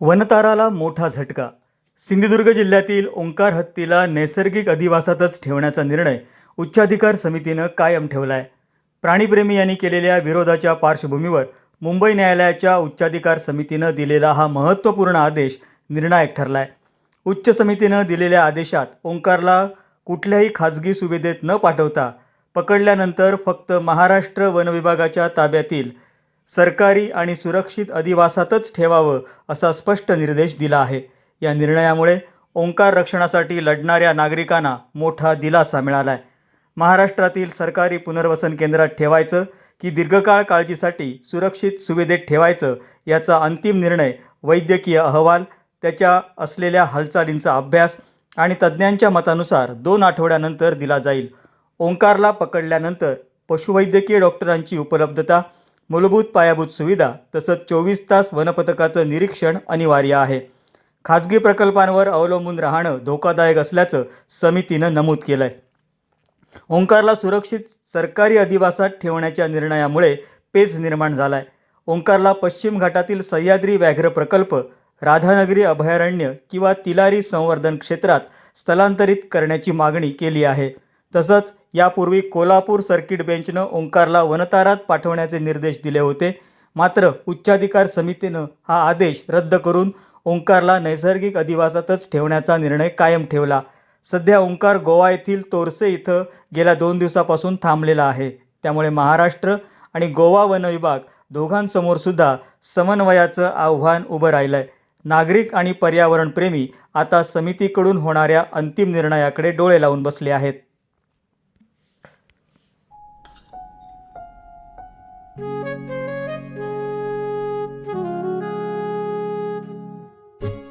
वनताराला मोठा झटका. सिंधुदुर्ग जिल्ह्यातील ओंकार हत्तीला नैसर्गिक अधिवासातच ठेवण्याचा निर्णय उच्चाधिकार समितीनं कायम ठेवला आहे प्राणीप्रेमी यांनी केलेल्या विरोधाच्या पार्श्वभूमीवर मुंबई न्यायालयाच्या उच्चाधिकार समितीनं दिलेला हा महत्त्वपूर्ण आदेश निर्णायक ठरला आहे उच्च समितीनं दिलेल्या आदेशात ओंकारला कुठल्याही खाजगी सुविधेत न पाठवता पकडल्यानंतर फक्त महाराष्ट्र वनविभागाच्या ताब्यातील सरकारी आणि सुरक्षित अधिवासातच ठेवावं असा स्पष्ट निर्देश दिला आहे. या निर्णयामुळे ओंकार रक्षणासाठी लढणाऱ्या नागरिकांना मोठा दिलासा मिळाला आहे महाराष्ट्रातील सरकारी पुनर्वसन केंद्रात ठेवायचं की दीर्घकाळ काळजीसाठी सुरक्षित सुविधेत ठेवायचं याचा अंतिम निर्णय वैद्यकीय अहवाल त्याच्या असलेल्या हालचालींचा अभ्यास आणि तज्ज्ञांच्या मतानुसार दोन आठवड्यानंतर दिला जाईल. ओंकारला पकडल्यानंतर पशुवैद्यकीय डॉक्टरांची उपलब्धता मूलभूत पायाभूत सुविधा तसंच चोवीस तास वनपथकाचं निरीक्षण अनिवार्य आहे. खाजगी प्रकल्पांवर अवलंबून राहणं धोकादायक असल्याचं समितीनं नमूद केलं आहे ओंकारला सुरक्षित सरकारी अधिवासात ठेवण्याच्या निर्णयामुळे पेच निर्माण झाला आहे ओंकारला पश्चिम घाटातील सह्याद्री व्याघ्र प्रकल्प राधानगरी अभयारण्य किंवा तिलारी संवर्धन क्षेत्रात स्थलांतरित करण्याची मागणी केली आहे. तसंच यापूर्वी कोल्हापूर सर्किट बेंचनं ओंकारला वनतारात पाठवण्याचे निर्देश दिले होते. मात्र उच्चाधिकार समितीनं हा आदेश रद्द करून ओंकारला नैसर्गिक अधिवासातच ठेवण्याचा निर्णय कायम ठेवला. सध्या ओंकार गोवा येथील तोरसे इथं गेल्या दोन दिवसापासून थांबलेला आहे. त्यामुळे महाराष्ट्र आणि गोवा वनविभाग दोघांसमोरसुद्धा दोघांसमोर सुद्धा समन्वयाचं आव्हान उभं राहिलं आहे नागरिक आणि पर्यावरणप्रेमी आता समितीकडून होणाऱ्या अंतिम निर्णयाकडे डोळे लावून बसले आहेत.